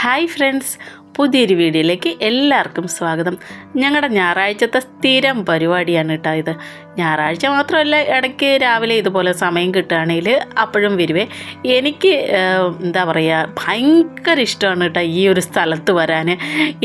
Hi friends പുതിയൊരു വീഡിയോയിലേക്ക് എല്ലാവർക്കും സ്വാഗതം. ഞങ്ങളുടെ ഞായറാഴ്ചത്തെ സ്ഥിരം പരിപാടിയാണ് കേട്ടോ ഇത്. ഞായറാഴ്ച മാത്രമല്ല ഇടയ്ക്ക് രാവിലെ ഇതുപോലെ സമയം കിട്ടുകയാണെങ്കിൽ അപ്പോഴും വരുവേ. എനിക്ക് എന്താ പറയുക ഭയങ്കര ഇഷ്ടമാണ് കേട്ടോ ഈ ഒരു സ്ഥലത്ത് വരാൻ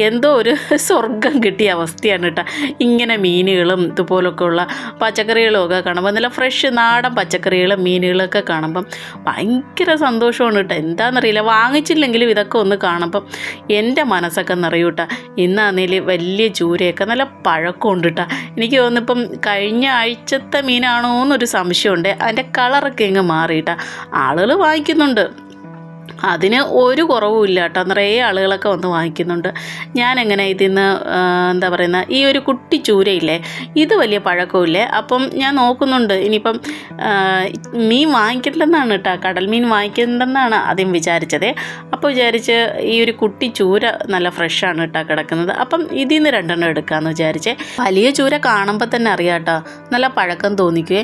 എന്തോ ഒരു സ്വർഗം കിട്ടിയ അവസ്ഥയാണ് കേട്ടോ ഇങ്ങനെ മീനുകളും ഇതുപോലൊക്കെ ഉള്ള പച്ചക്കറികളും ഒക്കെ കാണുമ്പോൾ നല്ല ഫ്രഷ് നാടൻ പച്ചക്കറികളും മീനുകളൊക്കെ കാണുമ്പം ഭയങ്കര സന്തോഷമാണ് കേട്ടോ എന്താണെന്നറിയില്ല വാങ്ങിച്ചില്ലെങ്കിലും ഇതൊക്കെ ഒന്ന് കാണുമ്പം എന്റെ മനസ്സൊക്കെ നിറയൂട്ട. ഇന്നാന്നേൽ വലിയ ചൂരയൊക്കെ നല്ല പഴക്കമുണ്ട് കേട്ടോ എനിക്ക് തോന്നുന്നിപ്പം കഴിഞ്ഞ ആഴ്ചത്തെ മീനാണോ എന്നൊരു സംശയമുണ്ട്. അതിന്റെ കളറൊക്കെ ഇങ്ങ് മാറിയിട്ടാ. ആളുകൾ വാങ്ങിക്കുന്നുണ്ട്. അതിന് ഒരു കുറവുമില്ല കേട്ടോ. നിറയെ ആളുകളൊക്കെ വന്ന് വാങ്ങിക്കുന്നുണ്ട്. ഞാൻ എങ്ങനെ ഇതിൽ നിന്ന് എന്താ പറയുന്ന ഈ ഒരു കുട്ടി ചൂരയില്ലേ ഇത് വലിയ പഴക്കമില്ലേ അപ്പം ഞാൻ നോക്കുന്നുണ്ട്. ഇനിയിപ്പം മീൻ വാങ്ങിക്കണ്ടെന്നാണ് കേട്ടോ. കടൽ മീൻ വാങ്ങിക്കണ്ടെന്നാണ് ആദ്യം വിചാരിച്ചത്. അപ്പോൾ വിചാരിച്ച് ഈ ഒരു കുട്ടി ചൂര നല്ല ഫ്രഷാണ് കേട്ടോ കിടക്കുന്നത്. അപ്പം ഇതിൽ നിന്ന് രണ്ടെണ്ണം എടുക്കാമെന്ന് വിചാരിച്ചേ. വലിയ ചൂര കാണുമ്പോൾ തന്നെ അറിയാം കേട്ടോ. നല്ല പഴക്കം തോന്നിക്കുവേ.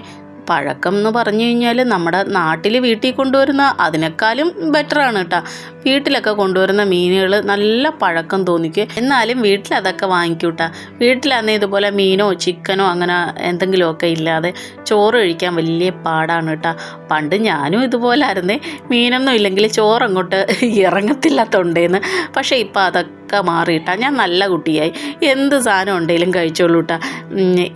പഴക്കം എന്ന് പറഞ്ഞു കഴിഞ്ഞാൽ നമ്മുടെ നാട്ടിൽ വീട്ടിൽ കൊണ്ടുവരുന്ന അതിനേക്കാളും ബെറ്ററാണ് കേട്ടോ വീട്ടിലൊക്കെ കൊണ്ടുവരുന്ന മീനുകൾ നല്ല പഴക്കം തോന്നിക്കും. എന്നാലും വീട്ടിൽ അതൊക്കെ വാങ്ങിക്കൂട്ടാ കേട്ടോ വീട്ടിലാണെങ്കിൽ ഇതുപോലെ മീനോ ചിക്കനോ അങ്ങനെ എന്തെങ്കിലുമൊക്കെ ഇല്ലാതെ ചോറ് കഴിക്കാൻ വലിയ പാടാണ് കേട്ടോ പണ്ട് ഞാനും ഇതുപോലെ ആയിരുന്നേ. മീനൊന്നും ഇല്ലെങ്കിൽ ചോറ് അങ്ങോട്ട് ഇറങ്ങത്തില്ല തൊണ്ടേന്ന് പക്ഷേ ഇപ്പോൾ അതൊക്കെ മാറിയിട്ടാ. ഞാൻ നല്ല കുട്ടിയായി. എന്ത് സാധനം ഉണ്ടെങ്കിലും കഴിച്ചോളൂ കേട്ടോ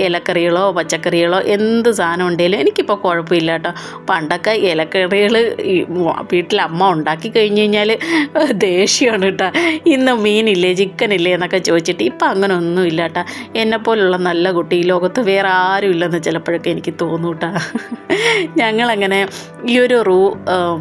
ഇലക്കറികളോ പച്ചക്കറികളോ എന്ത് സാധനം ഉണ്ടെങ്കിലും എനിക്കിപ്പോൾ കുഴപ്പമില്ല കേട്ടോ പണ്ടൊക്കെ ഇലക്കറികൾ വീട്ടിൽ അമ്മ ഉണ്ടാക്കി കഴിഞ്ഞ് കഴിഞ്ഞാൽ ദേഷ്യമാണ് കേട്ടോ ഇന്ന് മീനില്ലേ ചിക്കനില്ലേ എന്നൊക്കെ ചോദിച്ചിട്ട് ഇപ്പം അങ്ങനെ ഒന്നും ഇല്ല കേട്ടോ എന്നെപ്പോലുള്ള നല്ല കുട്ടി ഈ ലോകത്ത് വേറെ ആരും ഇല്ലെന്ന് ചിലപ്പോഴൊക്കെ എനിക്ക് തോന്നും കേട്ടോ ഞങ്ങളങ്ങനെ ഈ ഒരു റൂ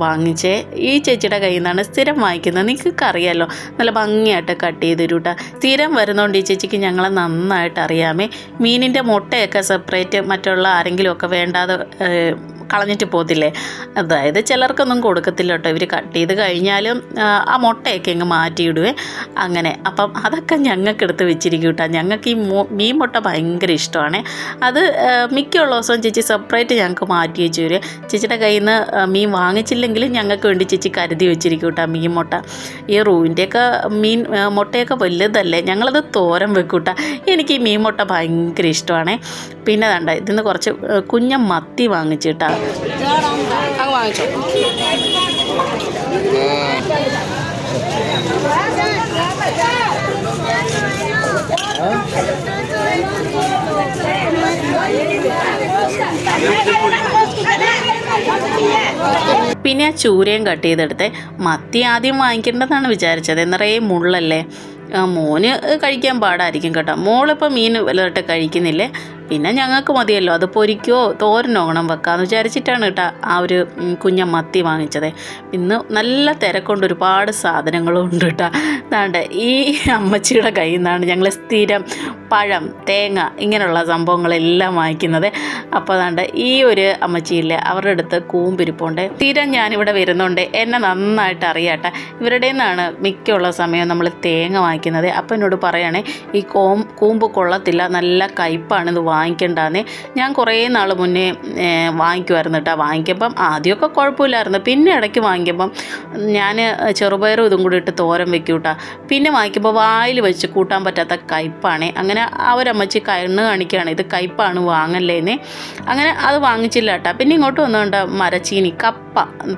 വാങ്ങിച്ചേ. ഈ ചേച്ചിയുടെ കയ്യിൽ നിന്നാണ് സ്ഥിരം വാങ്ങിക്കുന്നത്. നിങ്ങൾക്കറിയാമല്ലോ നല്ല ഭംഗിയായിട്ട് കട്ട് ചെയ്ത് തരൂ കേട്ടോ സ്ഥിരം വരുന്നതുകൊണ്ട് ഈ ചേച്ചിക്ക് ഞങ്ങളെ നന്നായിട്ട് അറിയാമേ മീനിന്റെ മുട്ടയൊക്കെ സെപ്പറേറ്റ് മറ്റുള്ള ആരെങ്കിലുമൊക്കെ വേണ്ടാതെ കളഞ്ഞിട്ട് പോകത്തില്ലേ? അതായത് ചിലർക്കൊന്നും കൊടുക്കത്തില്ല കേട്ടോ. ഇവർ കട്ട് ചെയ്ത് കഴിഞ്ഞാലും ആ, മുട്ടയൊക്കെ അങ്ങ് മാറ്റിയിടുവേ. അങ്ങനെ. അപ്പം അതൊക്കെ ഞങ്ങൾക്ക് എടുത്ത് വെച്ചിരിക്കും കേട്ടോ. ഞങ്ങൾക്ക് ഈ മീൻ മുട്ട ഭയങ്കര ഇഷ്ടമാണ്. അത് മിക്കുള്ള ദിവസവും ചേച്ചി സെപ്പറേറ്റ് ഞങ്ങൾക്ക് മാറ്റി വെച്ച് തരും. ചേച്ചിയുടെ കയ്യിൽ നിന്ന് മീൻ വാങ്ങിച്ചില്ലെങ്കിലും ഞങ്ങൾക്ക് വേണ്ടി ചേച്ചി കരുതി വെച്ചിരിക്കും കേട്ടോ മീൻ മുട്ട. ഈ റൂവിന്റെയൊക്കെ മീൻ മുട്ടയൊക്കെ വലുതല്ലേ? ഞങ്ങളത് തോരൻ വെക്കും കേട്ടോ. എനിക്ക് ഈ മീൻ മുട്ട ഭയങ്കര ഇഷ്ടമാണ്. പിന്നെ വേണ്ട ഇതിന്ന് കുറച്ച് കുഞ്ഞ മത്തി വാങ്ങിച്ചിട്ടാ അങ്ങ് വാങ്ങിച്ചോ. പിന്നെ ആ ചൂരയും കട്ട് ചെയ്തെടുത്ത് മത്തി ആദ്യം വാങ്ങിക്കേണ്ടതാണ് വിചാരിച്ചത്. നിറയെ മുള്ളല്ലേ? മോന് കഴിക്കാൻ പാടായിരിക്കും കേട്ടോ. മോളിപ്പോൾ മീൻ വലുതായിട്ട് കഴിക്കുന്നില്ലേ. പിന്നെ ഞങ്ങൾക്ക് മതിയല്ലോ. അത് പൊരിക്കോ തോരനോണം വെക്കാമെന്ന് വിചാരിച്ചിട്ടാണ് കേട്ടോ ആ ഒരു കുഞ്ഞ മത്തി വാങ്ങിച്ചത്. ഇന്ന് നല്ല തിരക്കൊണ്ട്. ഒരുപാട് സാധനങ്ങളും ഉണ്ട് കേട്ടോ. അതാണ്ട് ഈ അമ്മച്ചിയുടെ കയ്യിൽ നിന്നാണ് ഞങ്ങൾ സ്ഥിരം പഴം തേങ്ങ ഇങ്ങനെയുള്ള സംഭവങ്ങളെല്ലാം വാങ്ങിക്കുന്നത്. അപ്പോൾ അതാണ്ട് ഈ ഒരു അമ്മച്ചിയില്ലേ അവരുടെ അടുത്ത് കൂമ്പിരിപ്പുണ്ട്. സ്ഥിരം ഞാനിവിടെ വരുന്നുണ്ട് എന്നെ നന്നായിട്ട് അറിയാട്ടെ. ഇവരുടെ നിന്നാണ് മിക്കുള്ള സമയം നമ്മൾ തേങ്ങ വാങ്ങിക്കുന്നത്. അപ്പം എന്നോട് പറയണേ ഈ കോം കൂമ്പ് കൊള്ളത്തില്ല. നല്ല കയ്പ്പാണ് ഇത് വാങ്ങിക്കണ്ടെന്നേ. ഞാൻ കുറേ നാൾ മുന്നേ വാങ്ങിക്കുമായിരുന്നു കേട്ടോ വാങ്ങിക്കുമ്പം ആദ്യമൊക്കെ കുഴപ്പമില്ലായിരുന്നു. പിന്നെ ഇടയ്ക്ക് വാങ്ങിക്കുമ്പം ഞാൻ ചെറുപയറും ഇതും കൂടി ഇട്ട് തോരൻ വെക്കും കേട്ടോ പിന്നെ വാങ്ങിക്കുമ്പോൾ വായിൽ വെച്ച് കൂട്ടാൻ പറ്റാത്ത കയ്പ്പാണേ. അങ്ങനെ അവരമ്മച്ചി കണ്ണ് കാണിക്കുകയാണ്. ഇത് കയ്പ്പാണ് വാങ്ങല്ലേന്നേ. അങ്ങനെ അത് വാങ്ങിച്ചില്ല കേട്ടോ പിന്നെ ഇങ്ങോട്ട് വന്നുകൊണ്ട് മരച്ചീനി കപ്പ.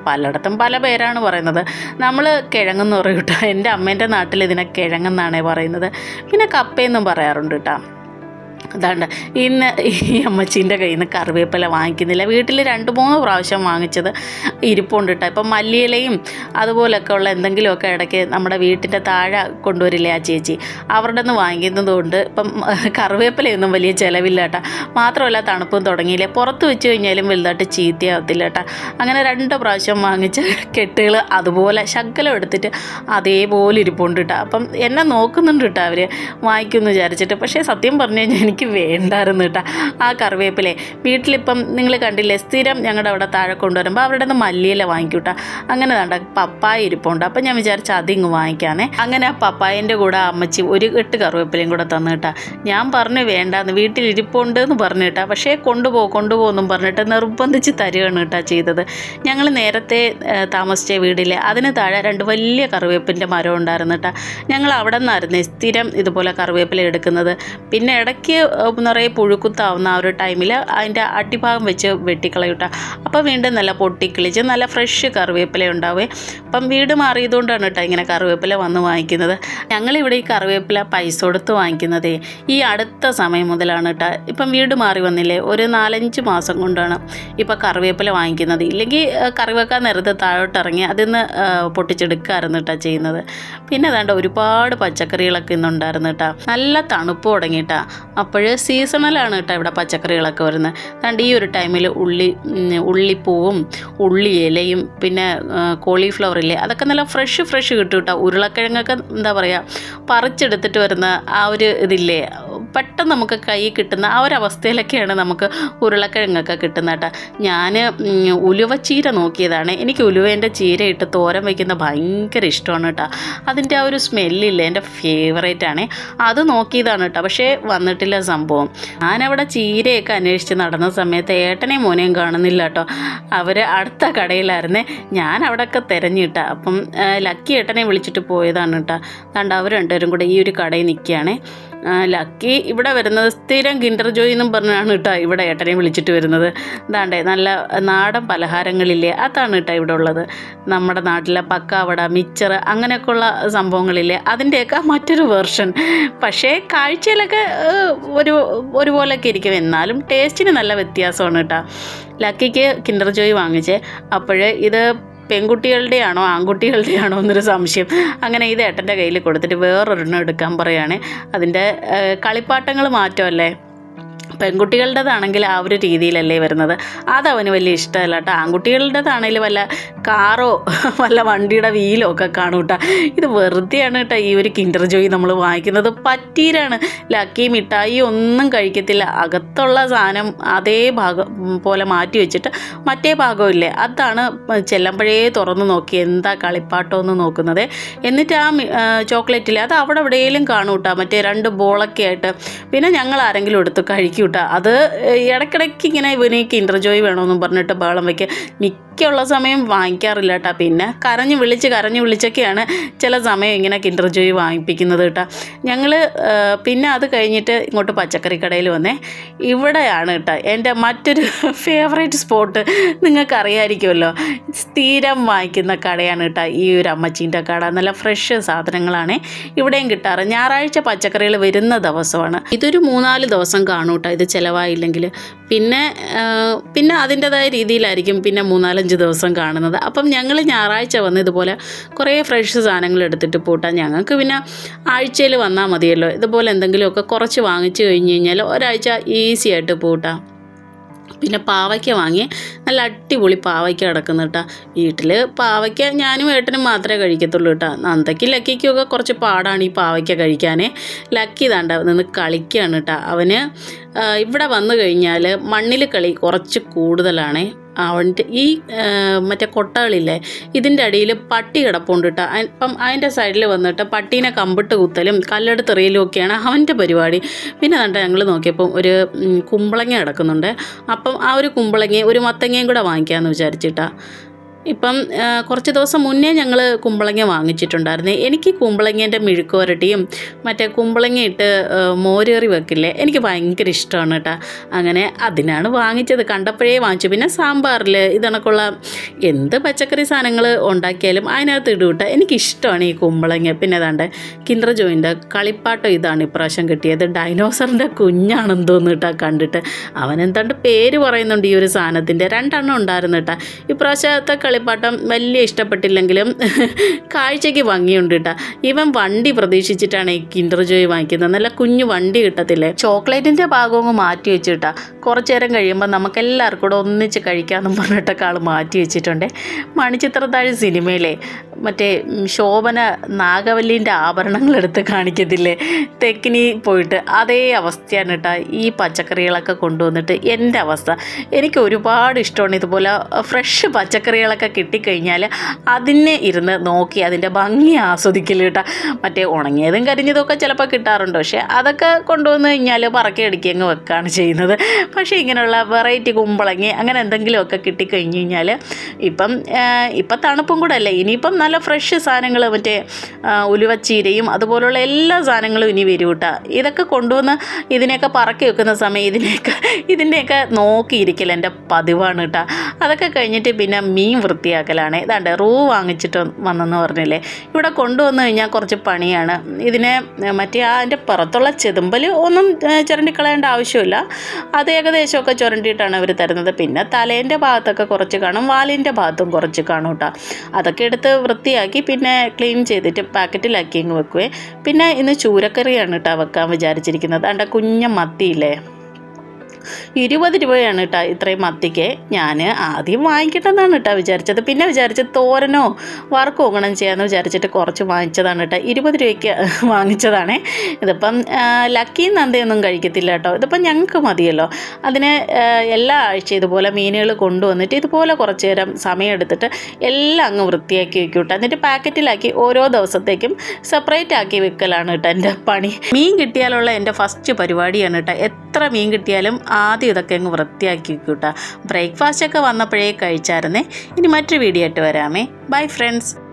പലയിടത്തും പല പേരാണ് പറയുന്നത്. നമ്മൾ കിഴങ്ങെന്ന് പറയും കേട്ടോ എന്റെ അമ്മേന്റെ നാട്ടിൽ ഇതിനെ കിഴങ്ങെന്നാണേ പറയുന്നത്. പിന്നെ കപ്പയെന്നും പറയാറുണ്ട് കേട്ടോ അതാണ്ട് ഇന്ന് ഈ അമ്മച്ചീന്റെ കയ്യിൽ നിന്ന് കറിവേപ്പില വാങ്ങിക്കുന്നില്ല. വീട്ടിൽ രണ്ട് മൂന്ന് പ്രാവശ്യം വാങ്ങിച്ചത് ഇരിപ്പുണ്ട് ഇപ്പം മല്ലിയിലയും അതുപോലൊക്കെ ഉള്ള എന്തെങ്കിലുമൊക്കെ ഇടയ്ക്ക് നമ്മുടെ വീട്ടിന്റെ താഴെ കൊണ്ടുവരില്ലേ ആ ചേച്ചി? അവരുടെ നിന്ന് വാങ്ങിക്കുന്നത് കൊണ്ട് ഇപ്പം കറിവേപ്പിലയൊന്നും വലിയ ചിലവില്ല മാത്രമല്ല തണുപ്പും തുടങ്ങിയില്ലേ. പുറത്ത് വെച്ച് കഴിഞ്ഞാലും വലുതായിട്ട് ചീത്തയാവത്തില്ല കേട്ടോ അങ്ങനെ രണ്ട് പ്രാവശ്യം വാങ്ങിച്ച കെട്ടുകൾ അതുപോലെ ശകലം എടുത്തിട്ട് അതേപോലെ ഇരിപ്പുണ്ട് കേട്ടോ അപ്പം എന്നെ നോക്കുന്നുണ്ട് കേട്ടോ അവർ വാങ്ങിക്കുമെന്ന് വിചാരിച്ചിട്ട്. പക്ഷേ സത്യം പറഞ്ഞു കഴിഞ്ഞാൽ എനിക്ക് വേണ്ടായിരുന്നു കേട്ടോ. ആ കറിവേപ്പിലെ വീട്ടിലിപ്പം നിങ്ങൾ കണ്ടില്ലേ സ്ഥിരം ഞങ്ങളുടെ അവിടെ താഴെ കൊണ്ടുവരുമ്പോൾ അവരുടെ നിന്ന് മല്ലിയില വാങ്ങിക്കൂട്ടാ കേട്ടോ. അങ്ങനെ വേണ്ട പപ്പായ ഇരിപ്പുണ്ട്. അപ്പം ഞാൻ വിചാരിച്ചു അതിങ്ങ് വാങ്ങിക്കാനേ അങ്ങനെ ആ പപ്പായന്റെ കൂടെ അമ്മച്ചി ഒരു കെട്ട് കറിവേപ്പിലയും കൂടെ തന്നു കേട്ടാ. ഞാൻ പറഞ്ഞു വേണ്ടാന്ന് വീട്ടിൽ ഇരിപ്പുണ്ട് എന്ന് പറഞ്ഞു കേട്ടാ. പക്ഷേ കൊണ്ടുപോ കൊണ്ടുപോകുന്നും പറഞ്ഞിട്ട് നിർബന്ധിച്ച് തരികയാണ് കേട്ടാ ചെയ്തത്. ഞങ്ങൾ നേരത്തെ താമസിച്ച വീടിലെ അതിന് താഴെ രണ്ട് വലിയ കറിവേപ്പിന്റെ മരം ഉണ്ടായിരുന്നു കേട്ടാ. ഞങ്ങൾ അവിടെ നിന്നായിരുന്നു സ്ഥിരം ഇതുപോലെ കറിവേപ്പില എടുക്കുന്നത്. പിന്നെ ഇടയ്ക്ക് നിറയെ പുഴുക്കുത്താവുന്ന ആ ഒരു ടൈമിൽ അതിന്റെ അടിഭാഗം വെച്ച് വെട്ടിക്കളയൂട്ട. അപ്പോൾ വീണ്ടും നല്ല പൊട്ടിക്കിളിച്ച് നല്ല ഫ്രഷ് കറിവേപ്പില ഉണ്ടാവേ. അപ്പം വീട് മാറിയതുകൊണ്ടാണ് കേട്ടോ ഇങ്ങനെ കറിവേപ്പില വന്ന് വാങ്ങിക്കുന്നത്. ഞങ്ങളിവിടെ ഈ കറിവേപ്പില പൈസ കൊടുത്ത് വാങ്ങിക്കുന്നതേ ഈ അടുത്ത സമയം മുതലാണ് കേട്ടോ ഇപ്പം വീട് മാറി വന്നില്ലേ ഒരു നാലഞ്ച് മാസം കൊണ്ടാണ് ഇപ്പോൾ കറിവേപ്പില വാങ്ങിക്കുന്നത്. ഇല്ലെങ്കിൽ കറിവേക്കാൻ നേരത്തെ താഴോട്ടിറങ്ങി അതിൽ നിന്ന് പൊട്ടിച്ചെടുക്കാറുണ്ട് കേട്ടോ ചെയ്യുന്നത്. പിന്നെ അതാണ്ട് ഒരുപാട് പച്ചക്കറികളൊക്കെ ഇന്നുണ്ടായിരുന്നു കേട്ടോ നല്ല തണുപ്പ് തുടങ്ങിയിട്ടാ അപ്പോൾ സീസണലാണ് കേട്ടോ ഇവിടെ പച്ചക്കറികളൊക്കെ വരുന്നത്. അതുകൊണ്ട് ഈ ഒരു ടൈമിൽ ഉള്ളി ഉള്ളിപ്പൂവും ഉള്ളി ഇലയും പിന്നെ കോളിഫ്ലവർ ഇല്ലേ അതൊക്കെ നല്ല ഫ്രഷ് ഫ്രഷ് കിട്ടും കേട്ടോ ഉരുളക്കിഴങ്ങൊക്കെ എന്താ പറയുക പറിച്ചെടുത്തിട്ട് വരുന്ന ആ ഒരു ഇതില്ലേ പെട്ടെന്ന് നമുക്ക് കൈ കിട്ടുന്ന ആ ഒരു അവസ്ഥയിലൊക്കെയാണ് നമുക്ക് ഉരുളക്കിഴങ്ങൊക്കെ കിട്ടുന്നത് കേട്ടോ. ഞാൻ ഉലുവച്ചീര നോക്കിയതാണ്. എനിക്ക് ഉലുവേന്റെ ചീര ഇട്ട് തോരൻ വയ്ക്കുന്ന ഭയങ്കര ഇഷ്ടമാണ് കേട്ടോ. അതിന്റെ ആ ഒരു സ്മെല്ലില്ല എന്റെ ഫേവറേറ്റ് ആണ്. അത് നോക്കിയതാണ് കേട്ടോ പക്ഷേ വന്നിട്ടില്ല സംഭവം. ഞാനവിടെ ചീരയൊക്കെ അന്വേഷിച്ച് നടന്ന സമയത്ത് ഏട്ടനെയും മോനെയും കാണുന്നില്ല കേട്ടോ. അവർ അടുത്ത കടയിലായിരുന്നേ. ഞാൻ അവിടെയൊക്കെ തിരഞ്ഞിട്ട അപ്പം ലക്കി ഏട്ടനെ വിളിച്ചിട്ട് പോയതാണ് കേട്ടോ. കണ്ട അവർ രണ്ടുപേരും കൂടെ ഈ ഒരു കടയിൽ നിൽക്കുകയാണേ. ലക്കി ഇവിടെ വരുന്നത് സ്ഥിരം കിൻഡർ ജോയി എന്നും പറഞ്ഞാണ് കേട്ടോ ഇവിടെ ഏട്ടനെ വിളിച്ചിട്ട് വരുന്നത്. ഇതാണ്ടേ നല്ല നാടൻ പലഹാരങ്ങളില്ലേ അതാണ് കേട്ടോ ഇവിടെ ഉള്ളത്. നമ്മുടെ നാട്ടിലെ പക്കാവട മിച്ചർ അങ്ങനെയൊക്കെയുള്ള സംഭവങ്ങളില്ലേ അതിന്റെയൊക്കെ മറ്റൊരു വേർഷൻ പക്ഷേ കാഴ്ചയിലൊക്കെ ഒരു ഒരുപോലെയൊക്കെ ഇരിക്കും. എന്നാലും ടേസ്റ്റിന് നല്ല വ്യത്യാസമാണ് കേട്ടോ. ലക്കിക്ക് കിൻഡർ ജോയി വാങ്ങിച്ചേ. അപ്പോഴേ ഇത് പെൺകുട്ടികളുടെയാണോ ആൺകുട്ടികളുടെയാണോ എന്നൊരു സംശയം. അങ്ങനെ ഇത് ഏട്ടന്റെ കയ്യിൽ കൊടുത്തിട്ട് വേറൊരെണ്ണം എടുക്കാൻ പറയുകയാണ് അതിന്റെ കളിപ്പാട്ടങ്ങൾ മാറ്റമല്ലേ? പെൺകുട്ടികളുടേതാണെങ്കിൽ ആ ഒരു രീതിയിലല്ലേ വരുന്നത്. അതവന് വലിയ ഇഷ്ടമല്ല കേട്ടോ ആൺകുട്ടികളുടേതാണെങ്കിൽ വല്ല കാറോ വല്ല വണ്ടിയുടെ വീലോ ഒക്കെ കാണും കേട്ടോ ഇത് വെറുതെയാണ് കേട്ടോ ഈ ഒരു കിൻഡർ ജോയി നമ്മൾ വാങ്ങിക്കുന്നത്. പറ്റീരാണ്. ലക്കി മിഠായി ഒന്നും കഴിക്കത്തില്ല. അകത്തുള്ള സാധനം അതേ ഭാഗം പോലെ മാറ്റി വെച്ചിട്ട് മറ്റേ ഭാഗമില്ലേ അതാണ് ചെല്ലമ്പഴേ തുറന്ന് നോക്കി എന്താ കളിപ്പാട്ടോ എന്ന് നോക്കുന്നത്. എന്നിട്ട് ആ ചോക്ലേറ്റിൽ അത് അവിടെ എവിടെയെങ്കിലും കാണും കേട്ടോ മറ്റേ രണ്ട് ബോളൊക്കെ ആയിട്ട്. പിന്നെ ഞങ്ങൾ ആരെങ്കിലും എടുത്ത് കഴിക്കും കേട്ടോ അത് ഇടയ്ക്കിടയ്ക്ക് ഇങ്ങനെ ഇവനേക്ക് ഇന്റർജോയ് ജോയ് വേണമെന്നും പറഞ്ഞിട്ട് ബഹളം വയ്ക്കുക മിക്കുള്ള സമയം വാങ്ങിക്കാറില്ല കേട്ടോ പിന്നെ കരഞ്ഞ് വിളിച്ച് കരഞ്ഞ് വിളിച്ചൊക്കെയാണ് ചില സമയം ഇങ്ങനെ കിൻഡർ ജോയി വാങ്ങിപ്പിക്കുന്നത് കേട്ടോ ഞങ്ങൾ പിന്നെ അത് കഴിഞ്ഞിട്ട് ഇങ്ങോട്ട് പച്ചക്കറി കടയിൽ വന്നേ. ഇവിടെയാണ് കേട്ടോ എന്റെ മറ്റൊരു ഫേവറേറ്റ് സ്പോട്ട് നിങ്ങൾക്കറിയായിരിക്കുമല്ലോ. സ്ഥിരം വാങ്ങിക്കുന്ന കടയാണ് കേട്ടോ ഈ ഒരു അമ്മച്ചീന്റെ കട. നല്ല ഫ്രഷ് സാധനങ്ങളാണ് ഇവിടെയും കിട്ടാറ്. ഞായറാഴ്ച പച്ചക്കറികൾ വരുന്ന ദിവസമാണ്. ഇതൊരു മൂന്നാൽ ദിവസം കാണും കേട്ടോ ഇത് ചിലവായില്ലെങ്കിൽ പിന്നെ പിന്നെ അതിന്റെതായ രീതിയിലായിരിക്കും പിന്നെ മൂന്നാലഞ്ച് ദിവസം കാണുന്നത്. അപ്പം ഞങ്ങൾ ഞായറാഴ്ച വന്ന് ഇതുപോലെ കുറേ ഫ്രഷ് സാധനങ്ങൾ എടുത്തിട്ട് പൂട്ടാം. ഞങ്ങൾക്ക് പിന്നെ ആഴ്ചയിൽ വന്നാൽ മതിയല്ലോ. ഇതുപോലെ എന്തെങ്കിലുമൊക്കെ കുറച്ച് വാങ്ങിച്ചു കഴിഞ്ഞ് കഴിഞ്ഞാൽ ഒരാഴ്ച ഈസി ആയിട്ട് പൂട്ടാം. പിന്നെ പാവയ്ക്ക വാങ്ങി. നല്ല അടിപൊളി പാവയ്ക്ക കിടക്കുന്നു കേട്ടോ വീട്ടിൽ പാവയ്ക്ക ഞാനും ഏട്ടനും മാത്രമേ കഴിക്കത്തുള്ളൂ കേട്ടോ നന്ദയ്ക്ക് ലക്കിക്കൊക്കെ കുറച്ച് പാടാണ് ഈ പാവയ്ക്ക കഴിക്കാൻ ലക്കി ഇതാണ്ട നിന്ന് കളിക്കുകയാണ് കേട്ടോ അവന് ഇവിടെ വന്നു കഴിഞ്ഞാൽ മണ്ണിൽ കളി കുറച്ച് കൂടുതലാണ്. അവന്റെ ഈ മറ്റേ കൊട്ടകളില്ലേ ഇതിന്റെ അടിയിൽ പട്ടി കിടപ്പുണ്ട് കേട്ടോ അപ്പം അതിന്റെ സൈഡിൽ വന്നിട്ട് പട്ടീനെ കമ്പിട്ട് കുത്തലും കല്ലെടുത്തെറിയലും ഒക്കെയാണ് അവന്റെ പരിപാടി. പിന്നെ കണ്ട ഞങ്ങൾ നോക്കിയപ്പം ഒരു കുമ്പളങ്ങ കിടക്കുന്നുണ്ട്. അപ്പം ആ ഒരു കുമ്പളങ്ങയും ഒരു മത്തങ്ങയും കൂടെ വാങ്ങിക്കാമെന്ന് വിചാരിച്ചിട്ടാ. ഇപ്പം കുറച്ച് ദിവസം മുന്നേ ഞങ്ങൾ കുമ്പളങ്ങ വാങ്ങിച്ചിട്ടുണ്ടായിരുന്നു. എനിക്ക് കുമ്പളങ്ങേന്റെ മെഴുക്കുവരട്ടിയും മറ്റേ കുമ്പളങ്ങ ഇട്ട് മോരേറി വെക്കില്ലേ എനിക്ക് ഭയങ്കര ഇഷ്ടമാണ് കേട്ടോ അങ്ങനെ അതിനാണ് വാങ്ങിച്ചത്. കണ്ടപ്പോഴേ വാങ്ങിച്ചു. പിന്നെ സാമ്പാറിൽ ഇതണക്കുള്ള എന്ത് പച്ചക്കറി സാധനങ്ങൾ ഉണ്ടാക്കിയാലും അതിനകത്ത് ഇടും എനിക്കിഷ്ടമാണ് ഈ കുമ്പളങ്ങ. പിന്നെ ഏതാണ്ട് കിൻഡർ ജോയിന്റെ കളിപ്പാട്ടം ഇതാണ് ഇപ്രാവശ്യം കിട്ടിയത്. ഡൈനോസറിന്റെ കുഞ്ഞാണെന്ന് തോന്നുന്നു കേട്ടോ കണ്ടിട്ട്. അവൻ എന്താണ്ട് പേര് പറയുന്നുണ്ട് ഈ ഒരു സാധനത്തിന്റെ. രണ്ടെണ്ണം ഉണ്ടായിരുന്നു കേട്ടോ ഇപ്രാവശ്യത്തെ കളിപ്പാട്ടം വലിയ ഇഷ്ടപ്പെട്ടില്ലെങ്കിലും കാഴ്ചയ്ക്ക് ഭംഗിയുണ്ട് കേട്ടോ. ഇവൻ വണ്ടി പ്രതീക്ഷിച്ചിട്ടാണ് ഈ കിൻഡർ ജോയ് വാങ്ങിക്കുന്നത്. നല്ല കുഞ്ഞു വണ്ടി കിട്ടത്തില്ലേ? ചോക്ലേറ്റിന്റെ ഭാഗവും മാറ്റി വെച്ചിട്ടാ കുറച്ച് നേരം കഴിയുമ്പോൾ നമുക്ക് എല്ലാവർക്കും കൂടെ ഒന്നിച്ച് കഴിക്കാമെന്നും പറഞ്ഞിട്ടൊക്കെ ആൾ മാറ്റി വെച്ചിട്ടുണ്ട്. മണിച്ചിത്രത്താഴ് സിനിമയിലെ മറ്റേ ശോഭന നാഗവല്ലിന്റെ ആഭരണങ്ങൾ എടുത്ത് കാണിക്കത്തില്ലേ? തെക്കിനി പോയിട്ട് അതേ അവസ്ഥയാണ് കേട്ടോ ഈ പച്ചക്കറികളൊക്കെ കൊണ്ടുവന്നിട്ട് എന്റെ അവസ്ഥ. എനിക്ക് ഒരുപാട് ഇഷ്ടമാണ് ഇതുപോലെ ഫ്രഷ് പച്ചക്കറികളൊക്കെ കിട്ടിക്കഴിഞ്ഞാൽ അതിനെ ഇരുന്ന് നോക്കി അതിന്റെ ഭംഗി ആസ്വദിക്കൽ കേട്ടോ. മറ്റേ ഉണങ്ങിയതും കരിഞ്ഞതൊക്കെ ഒക്കെ ചിലപ്പോൾ കിട്ടാറുണ്ട്. പക്ഷേ അതൊക്കെ കൊണ്ടുവന്ന് കഴിഞ്ഞാൽ പറക്കി അങ്ങ് വെക്കുകയാണ് ചെയ്യുന്നത്. പക്ഷേ ഇങ്ങനെയുള്ള വെറൈറ്റി കുമ്പളങ്ങി അങ്ങനെ എന്തെങ്കിലുമൊക്കെ കിട്ടിക്കഴിഞ്ഞ് കഴിഞ്ഞാൽ ഇപ്പം ഇപ്പം തണുപ്പും കൂടെ അല്ലേ. ഇനിയിപ്പം നല്ല ഫ്രഷ് സാധനങ്ങൾ മറ്റേ ഉലുവച്ചീരയും അതുപോലുള്ള എല്ലാ സാധനങ്ങളും ഇനി വരും കേട്ടോ. ഇതൊക്കെ കൊണ്ടുവന്ന് ഇതിനെയൊക്കെ പറക്കി വെക്കുന്ന സമയം ഇതിനെയൊക്കെ ഇതിന്റെയൊക്കെ നോക്കിയിരിക്കൽ എന്റെ പതിവാണ് കേട്ടോ. അതൊക്കെ കഴിഞ്ഞിട്ട് പിന്നെ മീൻ വൃത്തിയാക്കലാണ്. ഇതാണ്ട് റൂ വാങ്ങിച്ചിട്ട് വന്നെന്ന് പറഞ്ഞില്ലേ? ഇവിടെ കൊണ്ടുവന്നു കഴിഞ്ഞാൽ കുറച്ച് പണിയാണ്. ഇതിനെ മറ്റേ അതിന്റെ പുറത്തുള്ള ചെതുമ്പൽ ഒന്നും ചുരണ്ടിക്കളയേണ്ട ആവശ്യമില്ല. അത് ഏകദേശമൊക്കെ ചുരണ്ടിയിട്ടാണ് അവർ തരുന്നത്. പിന്നെ തലേന്റെ ഭാഗത്തൊക്കെ കുറച്ച് കാണും വാലിന്റെ ഭാഗത്തും കുറച്ച് കാണും കേട്ടോ. അതൊക്കെ എടുത്ത് വൃത്തിയാക്കി പിന്നെ ക്ലീൻ ചെയ്തിട്ട് പാക്കറ്റിലാക്കി അങ്ങ് വെക്കുവേ. പിന്നെ ഇന്ന് ചൂരക്കറിയാണ് കേട്ടോ വെക്കാൻ വിചാരിച്ചിരിക്കുന്നത്. അണ്ട കുഞ്ഞ മത്തിയില്ലേ? ഇരുപത് രൂപയാണ് കേട്ടോ ഇത്രയും മത്തിക്ക്. ഞാൻ ആദ്യം വാങ്ങിക്കട്ടെന്നാണ് കേട്ടോ വിചാരിച്ചത്. പിന്നെ വിചാരിച്ച് തോരനോ വർക്ക് ഗുണം ചെയ്യാമെന്ന് വിചാരിച്ചിട്ട് കുറച്ച് വാങ്ങിച്ചതാണ് കേട്ടോ ഇരുപത് രൂപയ്ക്ക് വാങ്ങിച്ചതാണേ. ഇതിപ്പം ലക്കി നന്ദിയൊന്നും കഴിക്കത്തില്ല കേട്ടോ ഇതിപ്പം ഞങ്ങൾക്ക് മതിയല്ലോ. അതിന് എല്ലാ ആഴ്ച ഇതുപോലെ മീനുകൾ കൊണ്ടുവന്നിട്ട് ഇതുപോലെ കുറച്ച് നേരം സമയമെടുത്തിട്ട് എല്ലാം അങ്ങ് വൃത്തിയാക്കി വെക്കും കേട്ടോ എന്നിട്ട് പാക്കറ്റിലാക്കി ഓരോ ദിവസത്തേക്കും സെപ്പറേറ്റ് ആക്കി വെക്കലാണ് കേട്ടോ എന്റെ പണി. മീൻ കിട്ടിയാലുള്ള എന്റെ ഫസ്റ്റ് പരിപാടിയാണ് കേട്ടോ എത്ര മീൻ കിട്ടിയാലും ആദ്യം ഇതൊക്കെ അങ്ങ് വൃത്തിയാക്കി ബ്രേക്ക്ഫാസ്റ്റ് ഒക്കെ വന്നപ്പോഴേ കഴിച്ചായിരുന്നേ. ഇനി മറ്റൊരു വീഡിയോ ആയിട്ട് വരാമേ. Bye friends